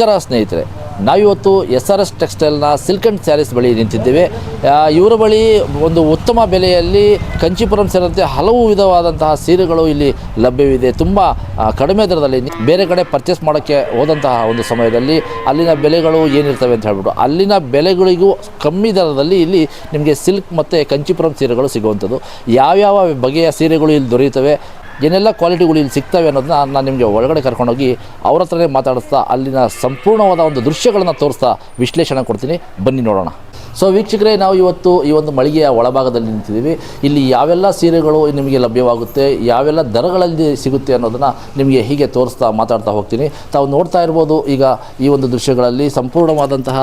ನಮಸ್ಕಾರ ಸ್ನೇಹಿತರೆ. ನಾವಿವತ್ತು ಎಸ್ ಆರ್ ಎಸ್ ಟೆಕ್ಸ್ಟೈಲ್ನ ಸಿಲ್ಕ್ ಆ್ಯಂಡ್ ಸ್ಯಾರೀಸ್ ಬಳಿ ನಿಂತಿದ್ದೇವೆ. ಇವರ ಬಳಿ ಒಂದು ಉತ್ತಮ ಬೆಲೆಯಲ್ಲಿ ಕಂಚಿಪುರಂ ಸೇರಿದಂತೆ ಹಲವು ವಿಧವಾದಂತಹ ಸೀರೆಗಳು ಇಲ್ಲಿ ಲಭ್ಯವಿದೆ. ತುಂಬ ಕಡಿಮೆ ದರದಲ್ಲಿ ಬೇರೆ ಕಡೆ ಪರ್ಚೇಸ್ ಮಾಡೋಕ್ಕೆ ಹೋದಂತಹ ಒಂದು ಸಮಯದಲ್ಲಿ ಅಲ್ಲಿನ ಬೆಲೆಗಳು ಏನಿರ್ತವೆ ಅಂತ ಹೇಳ್ಬಿಟ್ಟು ಅಲ್ಲಿನ ಬೆಲೆಗಳಿಗೂ ಕಮ್ಮಿ ದರದಲ್ಲಿ ಇಲ್ಲಿ ನಿಮಗೆ ಸಿಲ್ಕ್ ಮತ್ತು ಕಂಚಿಪುರಂ ಸೀರೆಗಳು ಸಿಗುವಂಥದ್ದು. ಯಾವ್ಯಾವ ಬಗೆಯ ಸೀರೆಗಳು ಇಲ್ಲಿ ದೊರೆಯುತ್ತವೆ? ಏನೆಲ್ಲ ಕ್ವಾಲಿಟಿಗಳು ಇಲ್ಲಿ ಸಿಗ್ತವೆ ಅನ್ನೋದನ್ನ ನಾನು ನಿಮಗೆ ಒಳಗಡೆ ಕರ್ಕೊಂಡೋಗಿ ಅವ್ರ ಹತ್ರನೇ ಮಾತಾಡಿಸ್ತಾ, ಅಲ್ಲಿನ ಸಂಪೂರ್ಣವಾದ ಒಂದು ದೃಶ್ಯಗಳನ್ನು ತೋರಿಸ್ತಾ ವಿಶ್ಲೇಷಣೆ ಕೊಡ್ತೀನಿ. ಬನ್ನಿ ನೋಡೋಣ. ಸೊ ವೀಕ್ಷಕರೇ, ನಾವು ಇವತ್ತು ಈ ಒಂದು ಮಳಿಗೆಯ ಒಳಭಾಗದಲ್ಲಿ ನಿಂತಿದ್ದೀವಿ. ಇಲ್ಲಿ ಯಾವೆಲ್ಲ ಸೀರೆಗಳು ನಿಮಗೆ ಲಭ್ಯವಾಗುತ್ತೆ, ಯಾವೆಲ್ಲ ದರಗಳಲ್ಲಿ ಸಿಗುತ್ತೆ ಅನ್ನೋದನ್ನು ನಿಮಗೆ ಹೀಗೆ ತೋರಿಸ್ತಾ ಮಾತಾಡ್ತಾ ಹೋಗ್ತೀನಿ. ತಾವು ನೋಡ್ತಾ ಇರ್ಬೋದು, ಈಗ ಈ ಒಂದು ದೃಶ್ಯಗಳಲ್ಲಿ ಸಂಪೂರ್ಣವಾದಂತಹ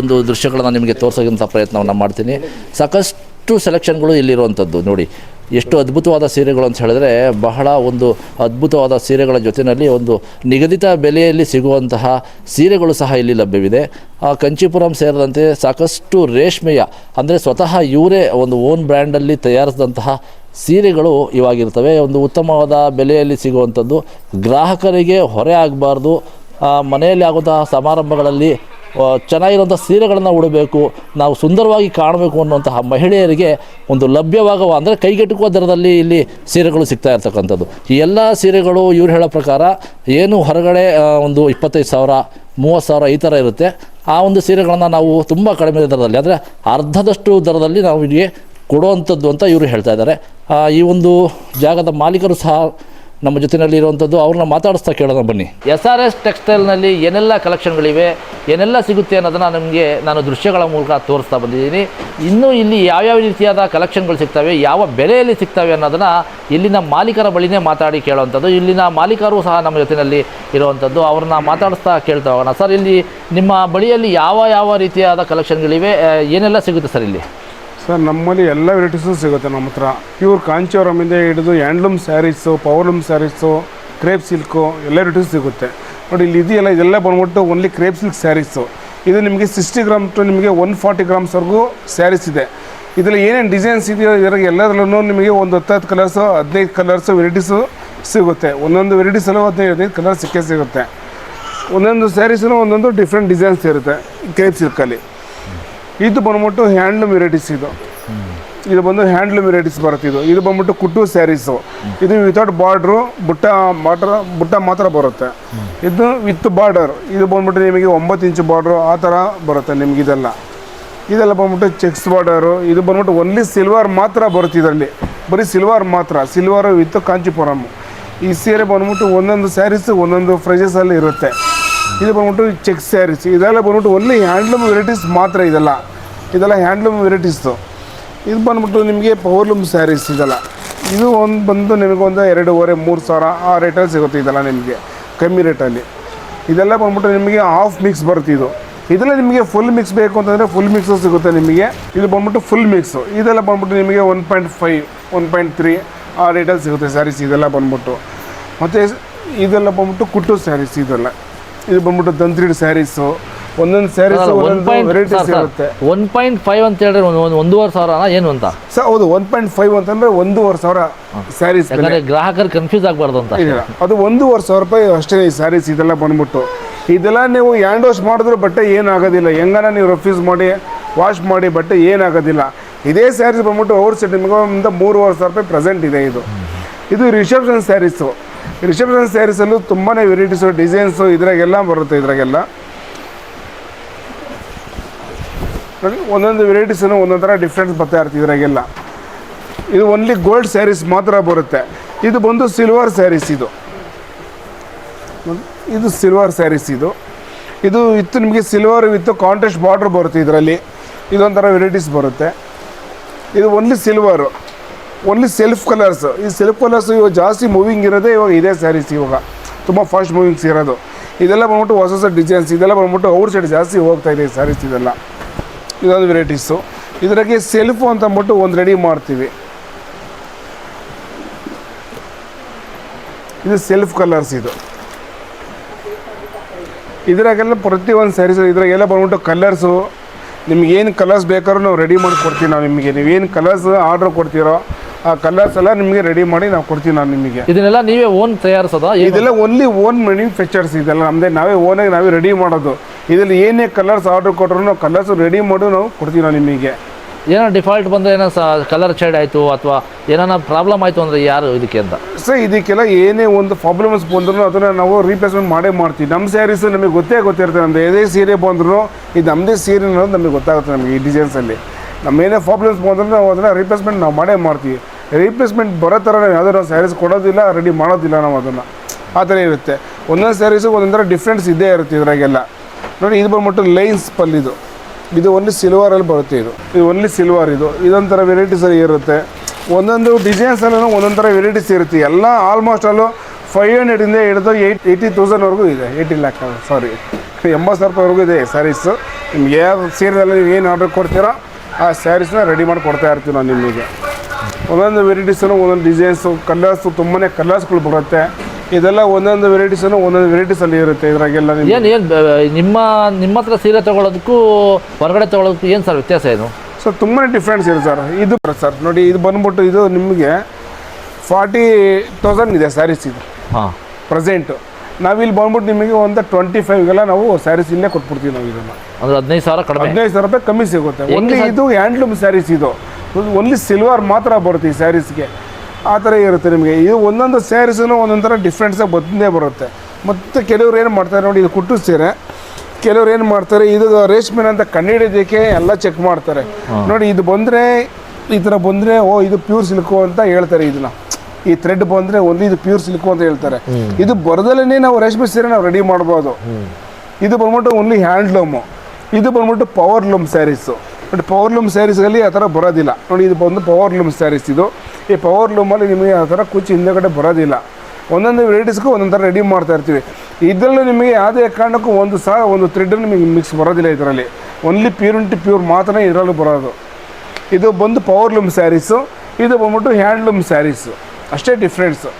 ಒಂದು ದೃಶ್ಯಗಳನ್ನು ನಿಮಗೆ ತೋರಿಸೋಂಥ ಪ್ರಯತ್ನವನ್ನು ಮಾಡ್ತೀನಿ. ಸಾಕಷ್ಟು ಸೆಲೆಕ್ಷನ್ಗಳು ಇಲ್ಲಿರುವಂಥದ್ದು ನೋಡಿ. ಎಷ್ಟು ಅದ್ಭುತವಾದ ಸೀರೆಗಳು ಅಂತ ಹೇಳಿದ್ರೆ ಬಹಳ ಒಂದು ಅದ್ಭುತವಾದ ಸೀರೆಗಳ ಜೊತೆಯಲ್ಲಿ ಒಂದು ನಿಗದಿತ ಬೆಲೆಯಲ್ಲಿ ಸಿಗುವಂತಹ ಸೀರೆಗಳು ಸಹ ಇಲ್ಲಿ ಲಭ್ಯವಿದೆ. ಆ ಕಂಚಿಪುರಂ ಸೇರಿದಂತೆ ಸಾಕಷ್ಟು ರೇಷ್ಮೆಯ, ಅಂದರೆ ಸ್ವತಃ ಇವರೇ ಒಂದು ಓನ್ ಬ್ರ್ಯಾಂಡಲ್ಲಿ ತಯಾರಿಸಿದಂತಹ ಸೀರೆಗಳು ಇವಾಗಿರ್ತವೆ. ಒಂದು ಉತ್ತಮವಾದ ಬೆಲೆಯಲ್ಲಿ ಸಿಗುವಂಥದ್ದು. ಗ್ರಾಹಕರಿಗೆ ಹೊರೆ ಆಗಬಾರ್ದು. ಮನೆಯಲ್ಲಿ ಆಗುವಂತಹ ಸಮಾರಂಭಗಳಲ್ಲಿ ಆ, ಚೆನ್ನಾಗಿರುವಂಥ ಸೀರೆಗಳನ್ನು ಉಡಬೇಕು ನಾವು ಸುಂದರವಾಗಿ ಕಾಣಬೇಕು ಅನ್ನುವಂತಹ ಮಹಿಳೆಯರಿಗೆ ಒಂದು ಲಭ್ಯವಾಗುವ ಅಂದರೆ ಕೈಗೆಟುಕುವ ದರದಲ್ಲಿ ಇಲ್ಲಿ ಸೀರೆಗಳು ಸಿಗ್ತಾ ಇರ್ತಕ್ಕಂಥದ್ದು. ಈ ಎಲ್ಲ ಸೀರೆಗಳು ಇವ್ರು ಹೇಳೋ ಪ್ರಕಾರ ಏನು ಹೊರಗಡೆ ಒಂದು ಇಪ್ಪತ್ತೈದು ಸಾವಿರ ಮೂವತ್ತು ಸಾವಿರ ಈ ಥರ ಇರುತ್ತೆ. ಆ ಒಂದು ಸೀರೆಗಳನ್ನು ನಾವು ತುಂಬ ಕಡಿಮೆ ದರದಲ್ಲಿ ಅಂದರೆ ಅರ್ಧದಷ್ಟು ದರದಲ್ಲಿ ನಾವು ಇಲ್ಲಿಗೆ ಕೊಡುವಂಥದ್ದು ಅಂತ ಇವರು ಹೇಳ್ತಾ ಇದ್ದಾರೆ. ಈ ಒಂದು ಜಾಗದ ಮಾಲೀಕರು ಸಹ ನಮ್ಮ ಜೊತೆಯಲ್ಲಿ ಇರುವಂಥದ್ದು ಅವ್ರನ್ನ ಮಾತಾಡಿಸ್ತಾ ಕೇಳೋಣ ಬನ್ನಿ. ಎಸ್ ಆರ್ ಎಸ್ ಟೆಕ್ಸ್ಟೈಲ್ನಲ್ಲಿ ಏನೆಲ್ಲ ಕಲೆಕ್ಷನ್ಗಳಿವೆ, ಏನೆಲ್ಲ ಸಿಗುತ್ತೆ ಅನ್ನೋದನ್ನು ನಿಮಗೆ ನಾನು ದೃಶ್ಯಗಳ ಮೂಲಕ ತೋರಿಸ್ತಾ ಬಂದಿದ್ದೀನಿ. ಇನ್ನೂ ಇಲ್ಲಿ ಯಾವ್ಯಾವ ರೀತಿಯಾದ ಕಲೆಕ್ಷನ್ಗಳು ಸಿಗ್ತವೆ, ಯಾವ ಬೆಲೆಯಲ್ಲಿ ಸಿಗ್ತವೆ ಅನ್ನೋದನ್ನು ಇಲ್ಲಿನ ಮಾಲೀಕರ ಬಳಿನೇ ಮಾತಾಡಿ ಕೇಳುವಂಥದ್ದು. ಇಲ್ಲಿನ ಮಾಲೀಕರು ಸಹ ನಮ್ಮ ಜೊತೆಯಲ್ಲಿ ಇರುವಂಥದ್ದು. ಅವ್ರನ್ನ ಮಾತಾಡಿಸ್ತಾ ಕೇಳ್ತಾ ಹೋಗೋಣ. ಸರ್, ಇಲ್ಲಿ ನಿಮ್ಮ ಬಳಿಯಲ್ಲಿ ಯಾವ ಯಾವ ರೀತಿಯಾದ ಕಲೆಕ್ಷನ್ಗಳಿವೆ ಏನೆಲ್ಲ ಸಿಗುತ್ತೆ ಸರ್ ಇಲ್ಲಿ? ಸರ್, ನಮ್ಮಲ್ಲಿ ಎಲ್ಲ ವೆರೈಟೀಸು ಸಿಗುತ್ತೆ ನಮ್ಮ ಹತ್ರ. ಪ್ಯೂರ್ ಕಾಂಚೀವರಮಿಂದ ಹಿಡಿದು handloom saris powerloom saris crepe silk ಎಲ್ಲ ವೆರೈಟೀಸ್ ಸಿಗುತ್ತೆ. ನೋಡಿ, ಇಲ್ಲಿ ಇದೆಯಲ್ಲ, ಇದೆಲ್ಲ ಬಂದ್ಬಿಟ್ಟು ಓನ್ಲಿ ಕ್ರೇಪ್ ಸಿಲ್ಕ್ ಸ್ಯಾರೀಸು ಇದು ನಿಮಗೆ ಸಿಕ್ಸ್ಟಿ ಗ್ರಾಮ್ ಟು ನಿಮಗೆ ಒನ್ ಫಾರ್ಟಿ ಗ್ರಾಮ್ಸ್ವರೆಗೂ ಸ್ಯಾರೀಸ್ ಇದೆ. ಇದರಲ್ಲಿ ಏನೇನು ಡಿಸೈನ್ಸ್ ಇದೆಯೋ ಇದ್ರಾಗ ಎಲ್ಲದರಲ್ಲೂ ನಿಮಗೆ ಒಂದು ಹತ್ತತ್ತು ಕಲರ್ಸು ಹದಿನೈದು ಕಲರ್ಸು ವೆರೈಟೀಸು ಸಿಗುತ್ತೆ. ಒಂದೊಂದು ವೆರೈಟೀಸಲ್ಲೂ ಹದಿನೈದು ಹದಿನೈದು ಕಲರ್ ಸಿಕ್ಕೇ ಸಿಗುತ್ತೆ. ಒಂದೊಂದು ಸ್ಯಾರೀಸಲ್ಲೂ ಒಂದೊಂದು ಡಿಫ್ರೆಂಟ್ ಡಿಸೈನ್ಸ್ ಇರುತ್ತೆ ಕ್ರೇಪ್ ಸಿಲ್ಕಲ್ಲಿ ಇದು ಬಂದ್ಬಿಟ್ಟು ಹ್ಯಾಂಡ್ಲೂಮ್ ವೆರೈಟೀಸ್ ಇದು. ಇದು ಬಂದು ಹ್ಯಾಂಡ್ಲೂಮ್ ವೆರೈಟೀಸ್ ಬರುತ್ತೆ ಇದು. ಇದು ಬಂದ್ಬಿಟ್ಟು ಕುಟ್ಟು ಸ್ಯಾರೀಸು. ಇದು ವಿತೌಟ್ ಬಾರ್ಡ್ರು ಬುಟ್ಟ ಮಾತ್ರ ಬುಟ್ಟ ಮಾತ್ರ ಬರುತ್ತೆ. ಇದು ವಿತ್ ಬಾರ್ಡರ್ ಇದು ಬಂದ್ಬಿಟ್ಟು ನಿಮಗೆ ಒಂಬತ್ತು ಇಂಚು ಬಾರ್ಡ್ರು ಆ ಥರ ಬರುತ್ತೆ ನಿಮ್ಗೆ ಇದೆಲ್ಲ. ಇದೆಲ್ಲ ಬಂದ್ಬಿಟ್ಟು ಚೆಕ್ಸ್ ಬಾರ್ಡರು ಇದು ಬಂದ್ಬಿಟ್ಟು ಓನ್ಲಿ ಸಿಲ್ವರ್ ಮಾತ್ರ ಬರುತ್ತೆ ಇದರಲ್ಲಿ. ಬರೀ ಸಿಲ್ವರ್ ಮಾತ್ರ. ಸಿಲ್ವರು ವಿತ್ ಕಾಂಚಿಪುರಮ್ ಈ ಸೀರೆ ಬಂದ್ಬಿಟ್ಟು ಒಂದೊಂದು ಸ್ಯಾರೀಸು ಒಂದೊಂದು ಪ್ರೈಸಸಲ್ಲಿ ಇರುತ್ತೆ. ಇದು ಬಂದ್ಬಿಟ್ಟು ಚೆಕ್ ಸ್ಯಾರೀಸ್. ಇದೆಲ್ಲ ಬಂದ್ಬಿಟ್ಟು ಒಲ್ಲಿ ಹ್ಯಾಂಡ್ಲೂಮ್ ವೆರೈಟೀಸ್ ಮಾತ್ರ ಇದೆಲ್ಲ. ಇದೆಲ್ಲ ಹ್ಯಾಂಡ್ಲೂಮ್ ವೆರೈಟೀಸು ಇದು ಬಂದ್ಬಿಟ್ಟು ನಿಮಗೆ ಪವರ್ಲೂಮ್ ಸ್ಯಾರೀಸ್ ಇದೆಲ್ಲ. ಇದು ಒಂದು ಬಂದು ನಿಮಗೆ ಒಂದು ಎರಡೂವರೆ, ಮೂರು ಸಾವಿರ, ಆ ರೇಟಲ್ಲಿ ಸಿಗುತ್ತೆ ಇದೆಲ್ಲ ನಿಮಗೆ. ಕಮ್ಮಿ ರೇಟಲ್ಲಿ ಇದೆಲ್ಲ ಬಂದ್ಬಿಟ್ಟು ನಿಮಗೆ ಹಾಫ್ ಮಿಕ್ಸ್ ಬರುತ್ತೆ ಇದು. ಇದೆಲ್ಲ ನಿಮಗೆ ಫುಲ್ ಮಿಕ್ಸ್ ಬೇಕು ಅಂತಂದರೆ ಫುಲ್ ಮಿಕ್ಸು ಸಿಗುತ್ತೆ ನಿಮಗೆ. ಇದು ಬಂದ್ಬಿಟ್ಟು ಫುಲ್ ಮಿಕ್ಸು ಇದೆಲ್ಲ ಬಂದ್ಬಿಟ್ಟು ನಿಮಗೆ one point five one point three ಆ ರೇಟಲ್ಲಿ ಸಿಗುತ್ತೆ ಸ್ಯಾರೀಸ್ ಇದೆಲ್ಲ ಬಂದ್ಬಿಟ್ಟು. ಮತ್ತು ಇದೆಲ್ಲ ಬಂದ್ಬಿಟ್ಟು ಕುಟ್ಟು ಸ್ಯಾರೀಸ್ ಇದೆಲ್ಲ. ಇದು ಬಂದ್ಬಿಟ್ಟು ತಂತ್ರಿ ಸ್ಯಾರೀಸು ಒಂದೊಂದು ಸ್ಯಾರೀಸ್ ಒನ್ ಒಂದೊಂದು ಪಾಯಿಂಟ್ ವೆರೈಟೀಸ್ ಇರುತ್ತೆ. ಒನ್ ಪಾಯಿಂಟ್ ಫೈವ್ ಅಂತ ಹೇಳಿದ್ರೆ ಒಂದು ಒಂದು ಒಂದೂವರೆ ಸಾವಿರ ಏನು ಅಂತ? ಸರ್ ಹೌದು ಒನ್ ಪಾಯಿಂಟ್ ಫೈವ್ ಅಂತಂದರೆ ಒಂದೂವರೆ ಸಾವಿರ ಸ್ಯಾರೀಸ್ ಗ್ರಾಹಕರು ಕನ್ಫ್ಯೂಸ್ ಆಗಬಾರ್ದು ಅಂತ. ಅದು ಒಂದೂವರೆ ಸಾವಿರ ರೂಪಾಯಿ ಅಷ್ಟೇ ಈ ಸ್ಯಾರೀಸ್ ಇದೆಲ್ಲ ಬಂದ್ಬಿಟ್ಟು. ಇದೆಲ್ಲ ನೀವು ಹ್ಯಾಂಡ್ ವಾಶ್ ಮಾಡಿದ್ರು ಬಟ್ಟೆ ಏನಾಗೋದಿಲ್ಲ. ಹೆಂಗಾನ ನೀವು ರಫ್ಯೂಸ್ ಮಾಡಿ ವಾಶ್ ಮಾಡಿ ಬಟ್ಟೆ ಏನಾಗೋದಿಲ್ಲ. ಇದೇ ಸ್ಯಾರೀಸ್ ಬಂದ್ಬಿಟ್ಟು ಓವರ್ ಸೆಟ್ ನಿಮಗೆ ಮೂರುವರೆ ಸಾವಿರ ರೂಪಾಯಿ ಪ್ರೆಸೆಂಟ್ ಇದೆ ಇದು. ಇದು ರಿಸೆಪ್ಷನ್ ಸ್ಯಾರೀಸು ರಿಸೆಪ್ಷನ್ ಸ್ಯಾರೀಸಲ್ಲೂ ತುಂಬಾ ವೆರೈಟೀಸು, ಡಿಸೈನ್ಸು ಇದ್ರಾಗೆಲ್ಲ ಬರುತ್ತೆ, ಇದ್ರಾಗೆಲ್ಲ. ಒಂದೊಂದು ವೆರೈಟೀಸನ್ನು ಒಂದೊಂದು ಥರ ಡಿಫ್ರೆನ್ಸ್ ಬರ್ತಾ ಇರ್ತೀವಿ ಇದ್ರಾಗೆಲ್ಲ. ಇದು ಓನ್ಲಿ ಗೋಲ್ಡ್ ಸ್ಯಾರೀಸ್ ಮಾತ್ರ ಬರುತ್ತೆ. ಇದು ಬಂದು ಸಿಲ್ವರ್ ಸ್ಯಾರೀಸ್ ಇದು. ಇದು ಸಿಲ್ವರ್ ಸ್ಯಾರೀಸ್ ಇದು. ಇದು ಇತ್ತು ನಿಮಗೆ ಸಿಲ್ವರ್ ವಿತ್ ಕಾಂಟ್ರಾಸ್ಟ್ ಬಾರ್ಡ್ರ್ ಬರುತ್ತೆ ಇದರಲ್ಲಿ. ಇದೊಂಥರ ವೆರೈಟೀಸ್ ಬರುತ್ತೆ. ಇದು only silver only self colours ಈ ಸೆಲ್ಫ್ ಕಲರ್ಸ್ ಇವಾಗ ಜಾಸ್ತಿ ಮೂವಿಂಗ್ ಇರೋದೇ ಇವಾಗ ಇದೇ ಸ್ಯಾರೀಸ್ ಇವಾಗ. ತುಂಬ ಫಾಸ್ಟ್ ಮೂವಿಂಗ್ಸ್ ಇರೋದು ಇದೆಲ್ಲ ಬಂದ್ಬಿಟ್ಟು ಹೊಸ ಹೊಸ ಡಿಸೈನ್ಸ್ ಇದೆಲ್ಲ ಬಂದ್ಬಿಟ್ಟು ಔಟ್ ಸೈಡ್ ಜಾಸ್ತಿ ಹೋಗ್ತಾ ಇದೆ ಸ್ಯಾರೀಸ್ ಇದೆಲ್ಲ. ಇದೊಂದು ವೆರೈಟೀಸು ಇದರಾಗೆ ಸೆಲ್ಫು ಅಂತ ಅಂದ್ಬಿಟ್ಟು ಒಂದು ರೆಡಿ ಮಾಡ್ತೀವಿ. ಇದು ಸೆಲ್ಫ್ ಕಲರ್ಸ್ ಇದು. ಇದರಾಗೆಲ್ಲ ಪ್ರತಿ ಒಂದು ಸ್ಯಾರೀಸ್ ಇದ್ರಾಗೆಲ್ಲ ಬಂದ್ಬಿಟ್ಟು ಕಲರ್ಸು ನಿಮ್ಗೆ ಏನು ಕಲರ್ಸ್ ಬೇಕಾದ್ರೂ ನಾವು ರೆಡಿ ಮಾಡಿ ಕೊಡ್ತೀವಿ ನಾವು ನಿಮಗೆ. ನೀವೇನು ಕಲರ್ಸ್ ಆರ್ಡ್ರ್ ಕೊಡ್ತೀರೋ ಆ ಕಲರ್ಸ್ ಎಲ್ಲ ನಿಮಗೆ ರೆಡಿ ಮಾಡಿ ನಾವು ಕೊಡ್ತೀವಿ ನಾನು ನಿಮಗೆ. ಇದನ್ನೆಲ್ಲ ನೀವೇ ಓನ್ ತಯಾರಿಸೋದ? ಇದೆಲ್ಲ ಓನ್ಲಿ ಓನ್ ಮ್ಯಾನುಫ್ಯಾಕ್ಚರ್ಸ್ ಇದೆಲ್ಲ ನಮ್ಮದೇ ನಾವೇ ಓನಾಗಿ ನಾವೇ ರೆಡಿ ಮಾಡೋದು. ಇದರಲ್ಲಿ ಏನೇ ಕಲರ್ಸ್ ಆರ್ಡರ್ ಕೊಟ್ಟರು ನಾವು ಕಲರ್ಸ್ ರೆಡಿ ಮಾಡಿ ನಾವು ಕೊಡ್ತೀವಿ ನಾವು ನಿಮಗೆ. ಏನೋ ಡಿಫಾಲ್ಟ್ ಬಂದರೆ ಏನೋ ಕಲರ್ ಚೇಡ್ ಆಯಿತು ಅಥವಾ ಏನಾರ ಪ್ರಾಬ್ಲಮ್ ಆಯಿತು ಅಂದರೆ ಯಾರು ಇದಕ್ಕೆ ಅಂತ? ಸರ್ ಇದಕ್ಕೆಲ್ಲ ಏನೇ ಒಂದು ಪ್ರಾಬ್ಲಮ್ಸ್ ಬಂದ್ರು ಅದನ್ನು ನಾವು ರೀಪ್ಲೇಸ್ಮೆಂಟ್ ಮಾಡೇ ಮಾಡ್ತೀವಿ. ನಮ್ಮ ಸ್ಯಾರೀಸ್ ನಮಗೆ ಗೊತ್ತೇ ಗೊತ್ತಿರುತ್ತೆ. ನಮ್ದು ಯಾವುದೇ ಸೀರೆ ಬಂದ್ರು ಇದು ನಮ್ಮದೇ ಸೀರೆ ಅನ್ನೋದು ನಮಗೆ ಗೊತ್ತಾಗುತ್ತೆ ನಮಗೆ ಈ ಡಿಸೈನ್ಸಲ್ಲಿ ನಮ್ಮ ಏನೇ ಪ್ರಾಬ್ಲಮ್ಸ್ ಬಂದರೂ ನಾವು ಅದನ್ನು ರೀಪ್ಲೇಸ್ಮೆಂಟ್ ನಾವು ಮಾಡೇ ಮಾಡ್ತೀವಿ. ರೀಪ್ಲೇಸ್ಮೆಂಟ್ ಬರೋ ಥರ ನಾವು ಸ್ಯಾರೀಸ್ ಕೊಡೋದಿಲ್ಲ ರೆಡಿ ಮಾಡೋದಿಲ್ಲ ನಾವು ಅದನ್ನು. ಆ ಥರ ಇರುತ್ತೆ. ಒಂದೊಂದು ಸ್ಯಾರೀಸು ಒಂದೊಂದು ಥರ ಡಿಫ್ರೆನ್ಸ್ ಇದ್ದೇ ಇರುತ್ತೆ ಇದ್ರಾಗೆಲ್ಲ. ನೋಡಿ, ಇದು ಬಂದ್ಬಿಟ್ಟು ಲೈನ್ಸ್ ಪಲ್ಲಿದು ಇದು. ಓನ್ಲಿ ಸಿಲ್ವರಲ್ಲಿ ಬರುತ್ತೆ ಇದು. ಇದು ಓನ್ಲಿ ಸಿಲ್ವರ್ ಇದು. ಇದೊಂಥರ ವೆರೈಟೀಸ್ ಇರುತ್ತೆ. ಒಂದೊಂದು ಡಿಸೈನ್ಸ್ ಅಲ್ಲೂ ಒಂದೊಂದು ಥರ ವೆರೈಟೀಸ್ ಇರುತ್ತೆ. ಎಲ್ಲ ಆಲ್ಮೋಸ್ಟ್ ಅಲ್ಲೂ ಫೈವ್ ಹಂಡ್ರೆಡಿಂದ ಹಿಡಿದು ಏಯ್ಟ್ ಏಯ್ಟಿ ತೌಸಂಡ್ವರೆಗೂ ಇದೆ. ಏಯ್ಟಿ ಲ್ಯಾಕ್ ಸಾರಿ ಎಂಬತ್ತು ಸಾವಿರ ರೂಪಾಯಿವರೆಗೂ ಇದೆ ಸ್ಯಾರೀಸು ನಿಮ್ಗೆ ಯಾವ ಸೀರೆಯಲ್ಲಿ ನೀವು ಏನು ಆರ್ಡರ್ ಕೊಡ್ತೀರೋ ಆ ಸ್ಯಾರೀಸ್ನ ರೆಡಿ ಮಾಡಿ ಕೊಡ್ತಾ ಇರ್ತೀವಿ ನಾನು ನಿಮಗೆ. ಒಂದೊಂದು ವೆರೈಟೀಸನ್ನು ಒಂದೊಂದು ಡಿಸೈನ್ಸು ಕಲರ್ಸು ತುಂಬಾ ಕಲರ್ಸ್ಗಳು ಬರುತ್ತೆ. ಇದೆಲ್ಲ ಒಂದೊಂದು ವೆರೈಟೀಸನ್ನು ಒಂದೊಂದು ವೆರೈಟೀಸಲ್ಲಿ ಇರುತ್ತೆ ಇದ್ರಾಗೆಲ್ಲ ಏನು ಏನು ನಿಮ್ಮ ನಿಮ್ಮ ಹತ್ರ ಸೀರೆ ತೊಗೊಳೋದಕ್ಕೂ ಹೊರಗಡೆ ತೊಗೊಳೋದಕ್ಕೂ ಏನು ಸರ್ ವ್ಯತ್ಯಾಸ ಏನು? ಸರ್ ತುಂಬಾ ಡಿಫ್ರೆನ್ಸ್ ಇದೆ ಸರ್. ಇದು ಸರ್ ನೋಡಿ ಇದು ಬಂದ್ಬಿಟ್ಟು ಇದು ನಿಮಗೆ ಫಾರ್ಟಿ ತೌಸಂಡ್ ಇದೆ ಸ್ಯಾರೀಸ್ ಇದು. ಹಾಂ. ಪ್ರೆಸೆಂಟು ನಾವಿಲ್ಲಿ ಬಂದ್ಬಿಟ್ಟು ನಿಮಗೆ ಒಂದು ಟ್ವೆಂಟಿ ಫೈವ್ಗೆಲ್ಲ ನಾವು ಸ್ಯಾರೀಸ್ ಇಲ್ಲೇ ಕೊಟ್ಬಿಡ್ತೀವಿ ನಾವು ಇದನ್ನು. ಅಂದರೆ ಹದಿನೈದು ಸಾವಿರ ಕಡಿಮೆ. ಹದಿನೈದು ಸಾವಿರ ರೂಪಾಯಿ ಕಮ್ಮಿ ಸಿಗುತ್ತೆ. ಒಂದು? ಇದು ಹ್ಯಾಂಡ್ಲೂಮ್ ಸ್ಯಾರೀಸ್ ಇದು. ಓನ್ಲಿ ಸಿಲ್ವರ್ ಮಾತ್ರ ಬರುತ್ತೆ ಈ ಸ್ಯಾರೀಸ್ಗೆ ಆ ಥರ ಇರುತ್ತೆ ನಿಮಗೆ. ಇದು ಒಂದೊಂದು ಸ್ಯಾರೀಸೂ ಒಂದೊಂದು ಥರ ಡಿಫ್ರೆನ್ಸಾಗಿ ಬಂದೇ ಬರುತ್ತೆ. ಮತ್ತು ಕೆಲವ್ರು ಏನು ಮಾಡ್ತಾರೆ ನೋಡಿ ಇದು ಕುಟ್ಟು ಸೀರೆ. ಕೆಲವ್ರು ಏನು ಮಾಡ್ತಾರೆ ಇದು ರೇಷ್ಮೆನ ಅಂತ ಕಂಡುಹಿಡಿಯೋದಕ್ಕೆ ಎಲ್ಲ ಚೆಕ್ ಮಾಡ್ತಾರೆ. ನೋಡಿ ಇದು ಬಂದರೆ ಈ ಥರ ಬಂದರೆ ಓ ಇದು ಪ್ಯೂರ್ ಸಿಲ್ಕು ಅಂತ ಹೇಳ್ತಾರೆ ಇದನ್ನ. ಈ ಥ್ರೆಡ್ ಬಂದರೆ ಒಂದು ಇದು ಪ್ಯೂರ್ ಸಿಲ್ಕು ಅಂತ ಹೇಳ್ತಾರೆ. ಇದು ಬರದಲ್ಲೇ ನಾವು ರೇಷ್ಮೆ ಸೀರೆ ನಾವು ರೆಡಿ ಮಾಡ್ಬೋದು. ಇದು ಬಂದ್ಬಿಟ್ಟು ಓನ್ಲಿ ಹ್ಯಾಂಡ್ಲೂಮು ಇದು ಬಂದ್ಬಿಟ್ಟು power loom saris but power loom ಸ್ಯಾರೀಸ್ಗಲ್ಲಿ ಆ ಥರ ಬರೋದಿಲ್ಲ ನೋಡಿ ಇದು ಬಂದು ಪವರ್ ಲೂಮ್ ಸ್ಯಾರೀಸ್ ಇದು ಈ ಪವರ್ ಲೂಮಲ್ಲಿ ನಿಮಗೆ ಆ ಥರ ಕುಚ್ಚು ಹಿಂದೆಗಡೆ ಬರೋದಿಲ್ಲ ಒಂದೊಂದು ವೆರೈಟೀಸ್ಗೂ ಒಂದೊಂದು ಥರ ರೆಡಿ ಮಾಡ್ತಾ ಇರ್ತೀವಿ ಇದರಲ್ಲೂ ನಿಮಗೆ ಯಾವುದೇ ಕಾರಣಕ್ಕೂ ಒಂದು ಸಹ ಒಂದು ಥ್ರೆಡ್ ನಿಮಗೆ ಮಿಕ್ಸ್ ಬರೋದಿಲ್ಲ ಇದರಲ್ಲಿ ಓನ್ಲಿ ಪ್ಯೂರ್ ಇಂಟು ಪ್ಯೂರ್ ಮಾತ್ರ ಇದರಲ್ಲೂ ಬರೋದು ಇದು ಬಂದು ಪವರ್ ಲೂಮ್ ಸ್ಯಾರೀಸು ಇದು ಬಂದ್ಬಿಟ್ಟು ಹ್ಯಾಂಡ್ಲೂಮ್ ಸ್ಯಾರೀಸು ಅಷ್ಟೇ ಡಿಫ್ರೆನ್ಸು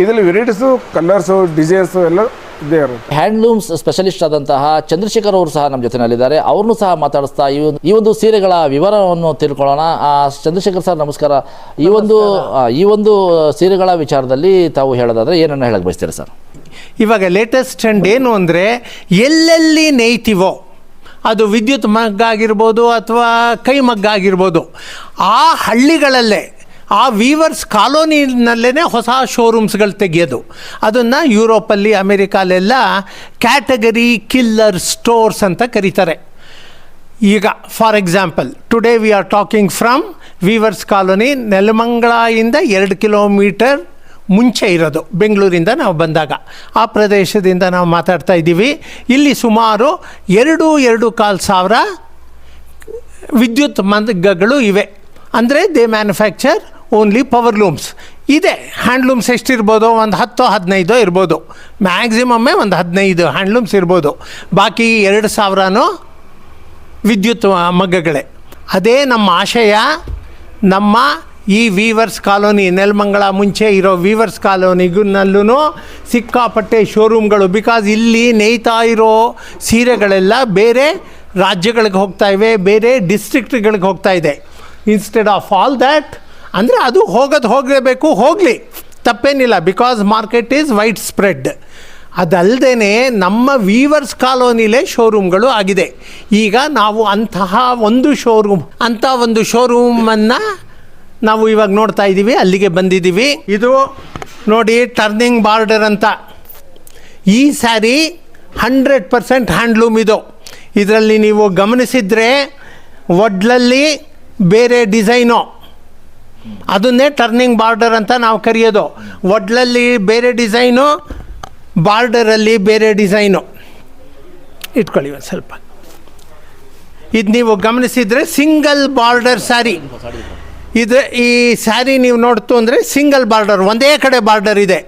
ಇದರಲ್ಲಿ ವೆರೈಟೀಸು ಕಲರ್ಸು ಡಿಸೈನ್ಸು ಎಲ್ಲ ಇದೇ ಇರುತ್ತೆ. ಹ್ಯಾಂಡ್ಲೂಮ್ಸ್ ಸ್ಪೆಷಲಿಸ್ಟ್ ಆದಂತಹ ಚಂದ್ರಶೇಖರ್ ಅವರು ಸಹ ನಮ್ಮ ಜೊತೆನಲ್ಲಿದ್ದಾರೆ. ಅವ್ರನ್ನೂ ಸಹ ಮಾತಾಡಿಸ್ತಾ ಈ ಒಂದು ಈ ಒಂದು ಸೀರೆಗಳ ವಿವರವನ್ನು ತಿಳ್ಕೊಳ್ಳೋಣ. ಆ, ಚಂದ್ರಶೇಖರ್ ಸರ್ ನಮಸ್ಕಾರ. ಈ ಒಂದು ಆ, ಈ ಒಂದು ಸೀರೆಗಳ ವಿಚಾರದಲ್ಲಿ ತಾವು ಹೇಳೋದಾದ್ರೆ ಏನನ್ನ ಹೇಳಕ್ ಬಯಸ್ತೀರಾ ಸರ್? ಇವಾಗ ಲೇಟೆಸ್ಟ್ ಟ್ರೆಂಡ್ ಏನು ಅಂದರೆ ಎಲ್ಲೆಲ್ಲಿ ನೇಯ್ತೀವೋ ಅದು ವಿದ್ಯುತ್ ಮಗ್ಗಾಗಿರ್ಬೋದು ಅಥವಾ ಕೈ ಮಗ್ಗಾಗಿರ್ಬೋದು ಆ ಹಳ್ಳಿಗಳಲ್ಲೇ ಆ ವೀವರ್ಸ್ ಕಾಲೋನಿನಲ್ಲೇ ಹೊಸ ಶೋರೂಮ್ಸ್ಗಳು ತೆಗೆಯೋದು. ಅದನ್ನು ಯುರೋಪಲ್ಲಿ ಅಮೇರಿಕಾಲೆಲ್ಲ ಕ್ಯಾಟಗರಿ ಕಿಲ್ಲರ್ ಸ್ಟೋರ್ಸ್ ಅಂತ ಕರೀತಾರೆ. ಈಗ for example today we are talking from weavers colony ನೆಲಮಂಗಲದಿಂದ ಎರಡು ಕಿಲೋಮೀಟರ್ ಮುಂಚೆ ಇರೋದು, ಬೆಂಗಳೂರಿಂದ ನಾವು ಬಂದಾಗ. ಆ ಪ್ರದೇಶದಿಂದ ನಾವು ಮಾತಾಡ್ತಾ ಇದ್ದೀವಿ. ಇಲ್ಲಿ ಸುಮಾರು ಎರಡು ಎರಡು ಕಾಲು ಸಾವಿರ ವಿದ್ಯುತ್ ಮಂದಗಗಳು ಇವೆ. ಅಂದರೆ they manufacture only power looms ಇದೆ ಹ್ಯಾಂಡ್ಲೂಮ್ಸ್ ಎಷ್ಟಿರ್ಬೋದು? ಒಂದು ಹತ್ತು ಹದಿನೈದು ಇರ್ಬೋದು. ಮ್ಯಾಕ್ಸಿಮಮ್ಮೆ ಒಂದು ಹದಿನೈದು ಹ್ಯಾಂಡ್ಲೂಮ್ಸ್ ಇರ್ಬೋದು. ಬಾಕಿ ಎರಡು ಸಾವಿರನೂ ವಿದ್ಯುತ್ ಮಗ್ಗಗಳೇ. ಅದೇ ನಮ್ಮ ಆಶಯ. ನಮ್ಮ ಈ ವೀವರ್ಸ್ ಕಾಲೋನಿ, ನೆಲಮಂಗಲ ಮುಂಚೆ ಇರೋ ವೀವರ್ಸ್ ಕಾಲೋನಿಗೂ ಸಿಕ್ಕಾಪಟ್ಟೆ ಶೋರೂಮ್ಗಳು ಬಿಕಾಸ್ ಇಲ್ಲಿ ನೇಯ್ತಾ ಇರೋ ಸೀರೆಗಳೆಲ್ಲ ಬೇರೆ ರಾಜ್ಯಗಳಿಗೆ ಹೋಗ್ತಾ ಇವೆ, ಬೇರೆ ಡಿಸ್ಟ್ರಿಕ್ಟ್ಗಳಿಗೆ ಹೋಗ್ತಾ ಇದೆ. ಇನ್ಸ್ಟೆಡ್ ಆಫ್ ಆಲ್ ದ್ಯಾಟ್ ಅಂದರೆ ಅದು ಹೋಗೋದು ಹೋಗಲೇಬೇಕು, ಹೋಗಲಿ. ತಪ್ಪೇನಿಲ್ಲ because market is wide spread ಅದಲ್ಲದೆ ನಮ್ಮ ವೀವರ್ಸ್ ಕಾಲೋನಿಲೇ ಶೋರೂಮ್ಗಳು ಆಗಿದೆ. ಈಗ ನಾವು ಅಂತಹ ಒಂದು ಶೋರೂಮ್ ಅಂಥ ಒಂದು ಶೋರೂಮನ್ನು ನಾವು ಇವಾಗ ನೋಡ್ತಾ ಇದ್ದೀವಿ ಅಲ್ಲಿಗೆ ಬಂದಿದ್ದೀವಿ ಇದು ನೋಡಿ ಟರ್ನಿಂಗ್ ಬಾರ್ಡರ್ ಅಂತ. ಈ ಸ್ಯಾರಿ ಹಂಡ್ರೆಡ್ ಪರ್ಸೆಂಟ್ ಹ್ಯಾಂಡ್ಲೂಮ್ ಇದು. ಇದರಲ್ಲಿ ನೀವು ಗಮನಿಸಿದರೆ, ಒಡ್ಲಲ್ಲಿ ಬೇರೆ ಡಿಸೈನು ಅದನ್ನೇ ಟರ್ನಿಂಗ್ ಬಾರ್ಡರ್ ಅಂತ ನಾವು ಕರೆಯೋದು. ಒಡ್ಲಲ್ಲಿ ಬೇರೆ ಡಿಸೈನು ಬಾರ್ಡರಲ್ಲಿ ಬೇರೆ ಡಿಸೈನು ಇಟ್ಕೊಳ್ಳಿ ಒಂದು ಸ್ವಲ್ಪ. ಇದು ನೀವು ಗಮನಿಸಿದರೆ ಸಿಂಗಲ್ ಬಾರ್ಡರ್ ಸ್ಯಾರಿ ಇದು ಈ ಸ್ಯಾರಿ ನೀವು ನೋಡ್ತು ಅಂದರೆ ಸಿಂಗಲ್ ಬಾರ್ಡರ್ ಒಂದೇ ಕಡೆ ಬಾರ್ಡರ್ ಇದೆ.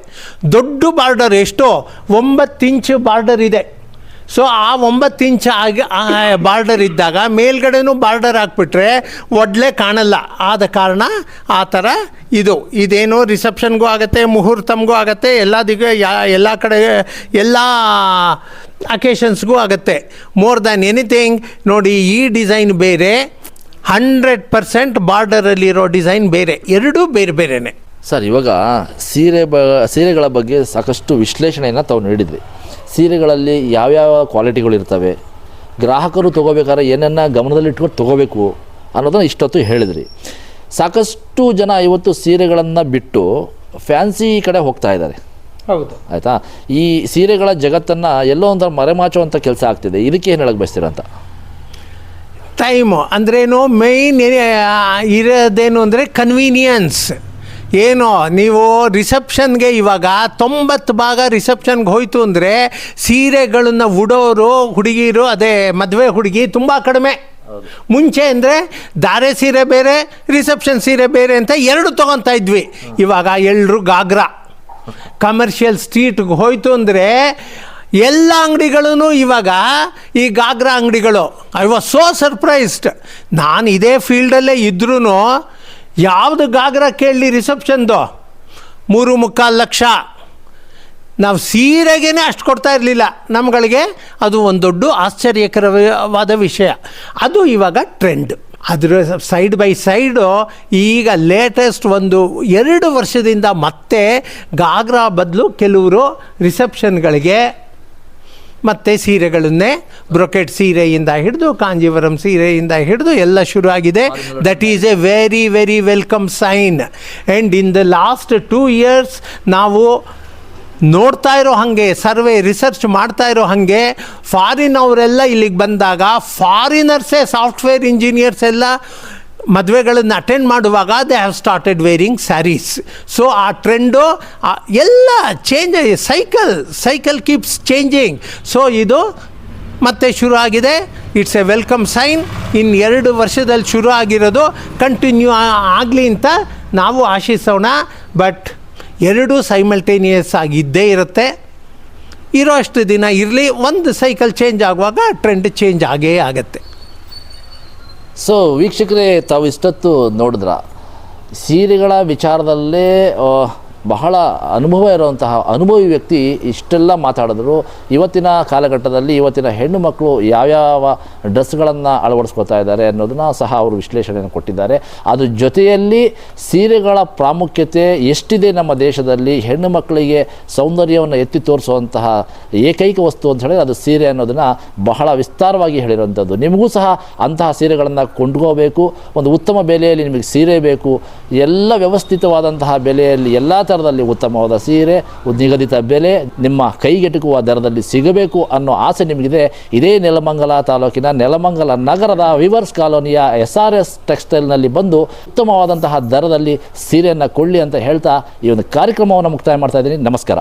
ದೊಡ್ಡ ಬಾರ್ಡರ್ ಎಷ್ಟೋ, ಒಂಬತ್ತು ಇಂಚು ಬಾರ್ಡರ್ ಇದೆ. ಸೊ ಆ ಒಂಬತ್ತು ಇಂಚ್ ಆಗಿ ಬಾರ್ಡರ್ ಇದ್ದಾಗ ಮೇಲ್ಗಡೆನೂ ಬಾರ್ಡರ್ ಹಾಕ್ಬಿಟ್ರೆ ಒಡ್ಲೆ ಕಾಣಲ್ಲ. ಆದ ಕಾರಣ ಆ ಥರ ಇದು. ಇದೇನು ರಿಸೆಪ್ಷನ್ಗೂ ಆಗುತ್ತೆ, ಮುಹೂರ್ತಮ್ಗೂ ಆಗುತ್ತೆ ಎಲ್ಲದಿಗೂ ಯಾ, ಎಲ್ಲ ಕಡೆ, ಎಲ್ಲ ಅಕೇಶನ್ಸ್ಗೂ ಆಗುತ್ತೆ. ಮೋರ್ ದ್ಯಾನ್ ಎನಿಥಿಂಗ್ ನೋಡಿ, ಈ ಡಿಸೈನ್ ಬೇರೆ, ಹಂಡ್ರೆಡ್ ಪರ್ಸೆಂಟ್ ಬಾರ್ಡರಲ್ಲಿರೋ ಡಿಸೈನ್ ಬೇರೆ. ಎರಡೂ ಬೇರೆ ಬೇರೆನೆ. ಸರ್ ಇವಾಗ ಸೀರೆ ಬ ಸೀರೆಗಳ ಬಗ್ಗೆ ಸಾಕಷ್ಟು ವಿಶ್ಲೇಷಣೆಯನ್ನು ತಾವು ನೀಡಿದ್ವಿ. ಸೀರೆಗಳಲ್ಲಿ ಯಾವ್ಯಾವ ಕ್ವಾಲಿಟಿಗಳು ಇರ್ತವೆ ಗ್ರಾಹಕರು ತೊಗೋಬೇಕಾದ್ರೆ ಏನನ್ನ ಗಮನದಲ್ಲಿಟ್ಕೊಂಡು ತೊಗೋಬೇಕು ಅನ್ನೋದನ್ನು ಇಷ್ಟೊತ್ತು ಹೇಳಿದ್ರಿ. ಸಾಕಷ್ಟು ಜನ ಇವತ್ತು ಸೀರೆಗಳನ್ನು ಬಿಟ್ಟು ಫ್ಯಾನ್ಸಿ ಕಡೆ ಹೋಗ್ತಾ ಇದ್ದಾರೆ. ಹೌದು. ಆಯಿತಾ? ಈ ಸೀರೆಗಳ ಜಗತ್ತನ್ನು ಎಲ್ಲೋ ಒಂಥರ ಮರೆಮಾಚುವಂಥ ಕೆಲಸ ಆಗ್ತಿದೆ. ಇದಕ್ಕೆ ಏನು ಹೇಳಕ್ಕೆ ಬಯಸ್ತೀರಂತ ಟೈಮು ಅಂದ್ರೇನು ಮೇಯ್ನ್ ಇರೋದೇನು ಅಂದರೆ ಕನ್ವೀನಿಯನ್ಸ್ ಏನು, ನೀವು ರಿಸೆಪ್ಷನ್ಗೆ ಇವಾಗ ತೊಂಬತ್ತು ಭಾಗ ರಿಸೆಪ್ಷನ್ಗೆ ಹೋಯ್ತು ಅಂದರೆ ಸೀರೆಗಳನ್ನು ಉಡೋರು, ಹುಡುಗಿರು, ಅದೇ ಮದುವೆ ಹುಡುಗಿ ತುಂಬ ಕಡಿಮೆ. ಮುಂಚೆ ಅಂದರೆ ಧಾರೆ ಸೀರೆ ಬೇರೆ ರಿಸೆಪ್ಷನ್ ಸೀರೆ ಬೇರೆ ಅಂತ ಎರಡು ತೊಗೊತಾ ಇದ್ವಿ. ಇವಾಗ ಎಲ್ಲರೂ ಗಾಗ್ರಾ. ಕಮರ್ಷಿಯಲ್ ಸ್ಟ್ರೀಟ್ಗೆ ಹೋಯ್ತು ಅಂದರೆ ಎಲ್ಲ ಅಂಗಡಿಗಳೂ ಇವಾಗ ಈ ಗಾಗ್ರಾ ಅಂಗಡಿಗಳು. ಐ ವಾಸ್ ಸೋ ಸರ್ಪ್ರೈಸ್ಡ್ ನಾನು ಇದೇ ಫೀಲ್ಡಲ್ಲೇ ಇದ್ರೂ ಯಾವುದು ಗಾಗ್ರ ಕೇಳಲಿ ರಿಸೆಪ್ಷನ್ದು? ಮೂರು ಮುಕ್ಕಾಲು ಲಕ್ಷ. ನಾವು ಸೀರೆಗೇ ಅಷ್ಟು ಕೊಡ್ತಾ ಇರಲಿಲ್ಲ. ನಮ್ಗಳಿಗೆ ಅದು ಒಂದು ದೊಡ್ಡ ಆಶ್ಚರ್ಯಕರವಾದ ವಿಷಯ. ಅದು ಇವಾಗ ಟ್ರೆಂಡ್. ಅದರ ಸೈಡ್ ಬೈ ಸೈಡು ಈಗ ಲೇಟೆಸ್ಟ್ ಒಂದು ಎರಡು ವರ್ಷದಿಂದ ಮತ್ತೆ ಗಾಗ್ರಾ ಬದಲು ಕೆಲವರು ರಿಸೆಪ್ಷನ್ಗಳಿಗೆ ಮತ್ತು ಸೀರೆಗಳನ್ನೇ ಬ್ರೊಕೆಟ್ ಸೀರೆಯಿಂದ ಹಿಡಿದು ಕಾಂಜೀವರಂ ಸೀರೆಯಿಂದ ಹಿಡಿದು ಎಲ್ಲ ಶುರು ಆಗಿದೆ that is a very very welcome sign and in the last two years ನಾವು ನೋಡ್ತಾ ಇರೋ ಹಾಗೆ ಸರ್ವೆ ರಿಸರ್ಚ್ ಮಾಡ್ತಾ ಇರೋ ಹಾಗೆ ಫಾರಿನ್ ಅವರೆಲ್ಲ ಇಲ್ಲಿಗೆ ಬಂದಾಗ ಫಾರಿನರ್ಸೇ ಸಾಫ್ಟ್ವೇರ್ ಇಂಜಿನಿಯರ್ಸ್ ಎಲ್ಲ ಮದುವೆಗಳನ್ನು ಅಟೆಂಡ್ ಮಾಡುವಾಗ they have started wearing saris so ಆ ಟ್ರೆಂಡು ಎಲ್ಲ change cycle cycle keeps changing so ಇದು ಮತ್ತೆ ಶುರು ಆಗಿದೆ ಇಟ್ಸ್ ಎ ವೆಲ್ಕಮ್ ಸೈನ್ ಇನ್ನು ಎರಡು ವರ್ಷದಲ್ಲಿ ಶುರು ಆಗಿರೋದು ಕಂಟಿನ್ಯೂ ಆಗಲಿ ಅಂತ ನಾವು ಆಶಿಸೋಣ. ಬಟ್ ಎರಡೂ ಸೈಮಲ್ಟೇನಿಯಸ್ ಆಗಿದ್ದೇ ಇರುತ್ತೆ. ಇರೋ ಅಷ್ಟು ದಿನ ಇರಲಿ, ಒಂದು ಸೈಕಲ್ ಚೇಂಜ್ ಆಗುವಾಗ ಟ್ರೆಂಡ್ ಚೇಂಜ್ ಆಗೇ ಆಗುತ್ತೆ. ಸೊ ವೀಕ್ಷಕರೇ ತಾವು ಇಷ್ಟೊತ್ತು ನೋಡಿದ್ರ? ಸೀರೆಗಳ ವಿಚಾರದಲ್ಲೇ ಬಹಳ ಅನುಭವ ಇರುವಂತಹ ಅನುಭವಿ ವ್ಯಕ್ತಿ ಇಷ್ಟೆಲ್ಲ ಮಾತಾಡಿದ್ರು. ಇವತ್ತಿನ ಕಾಲಘಟ್ಟದಲ್ಲಿ ಇವತ್ತಿನ ಹೆಣ್ಣು ಮಕ್ಕಳು ಯಾವ್ಯಾವ ಡ್ರೆಸ್ಗಳನ್ನು ಅಳವಡಿಸ್ಕೊತಾ ಇದ್ದಾರೆ ಅನ್ನೋದನ್ನ ಸಹ ಅವರು ವಿಶ್ಲೇಷಣೆಯನ್ನು ಕೊಟ್ಟಿದ್ದಾರೆ. ಅದು ಜೊತೆಯಲ್ಲಿ ಸೀರೆಗಳ ಪ್ರಾಮುಖ್ಯತೆ ಎಷ್ಟಿದೆ ನಮ್ಮ ದೇಶದಲ್ಲಿ, ಹೆಣ್ಣು ಮಕ್ಕಳಿಗೆ ಸೌಂದರ್ಯವನ್ನು ಎತ್ತಿ ತೋರಿಸುವಂತಹ ಏಕೈಕ ವಸ್ತು ಅಂತ ಹೇಳಿದ್ರೆ ಅದು ಸೀರೆ ಅನ್ನೋದನ್ನು ಬಹಳ ವಿಸ್ತಾರವಾಗಿ ಹೇಳಿರುವಂಥದ್ದು ನಿಮಗೂ ಸಹ ಅಂತಹ ಸೀರೆಗಳನ್ನು ಕೊಂಡ್ಕೋಬೇಕು. ಒಂದು ಉತ್ತಮ ಬೆಲೆಯಲ್ಲಿ ನಿಮಗೆ ಸೀರೆ ಬೇಕು. ಎಲ್ಲ ವ್ಯವಸ್ಥಿತವಾದಂತಹ ಬೆಲೆಯಲ್ಲಿ, ಎಲ್ಲ ಥರದಲ್ಲಿ ಉತ್ತಮವಾದ ಸೀರೆ ನಿಗದಿತ ಬೆಲೆ, ನಿಮ್ಮ ಕೈಗೆಟುಕುವ ದರದಲ್ಲಿ ಸಿಗಬೇಕು ಅನ್ನೋ ಆಸೆ ನಿಮಗಿದೆ. ಇದೇ ನೆಲಮಂಗಲ ತಾಲೂಕಿನ ನೆಲಮಂಗಲ ನಗರದ ವಿವರ್ಸ್ ಕಾಲೋನಿಯ ಎಸ್ ಆರ್ ಎಸ್ ಟೆಕ್ಸ್ಟೈಲ್ನಲ್ಲಿ ಬಂದು ಉತ್ತಮವಾದಂತಹ ದರದಲ್ಲಿ ಸೀರೆಯನ್ನು ಕೊಳ್ಳಿ ಅಂತ ಹೇಳ್ತಾ ಈ ಒಂದು ಕಾರ್ಯಕ್ರಮವನ್ನು ಮುಕ್ತಾಯ ಮಾಡ್ತಾ ಇದ್ದೀನಿ. ನಮಸ್ಕಾರ.